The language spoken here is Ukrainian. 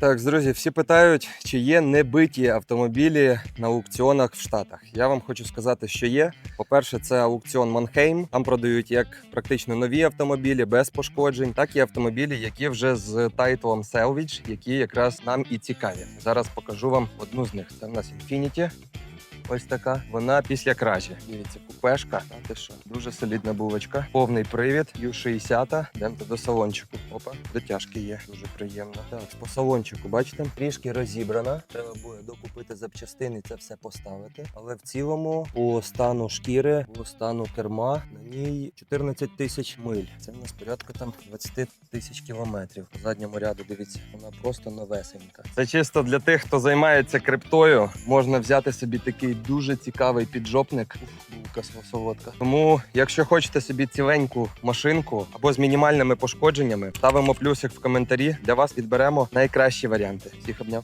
Так, друзі, всі питають, чи є небиті автомобілі на аукціонах в Штатах. Я вам хочу сказати, що є. По-перше, це аукціон Манхейм. Там продають як практично нові автомобілі без пошкоджень, так і автомобілі, які вже з тайтлом Salvage, які якраз нам і цікаві. Зараз покажу вам одну з них. Це в нас Infiniti. Ось така. Вона після кражі. Дивіться, купешка. А ти що? Дуже солідна булочка. Повний привід, Ю-60. Йдемо до салончику. Опа, дотяжки є. Дуже приємно. Так, по салончику, бачите, трішки розібрана. Треба буде докупити запчастини, це все поставити. Але в цілому, по стану шкіри, по стану керма, ній 14 тисяч миль. Це в нас порядка там 20 тисяч кілометрів. По задньому ряду дивіться, вона просто новесенька. Це чисто для тих, хто займається криптою. Можна взяти собі такий дуже цікавий піджопник. Булка солодка. Тому, якщо хочете собі ціленьку машинку або з мінімальними пошкодженнями, ставимо плюсик в коментарі. Для вас підберемо найкращі варіанти. Всіх обняв.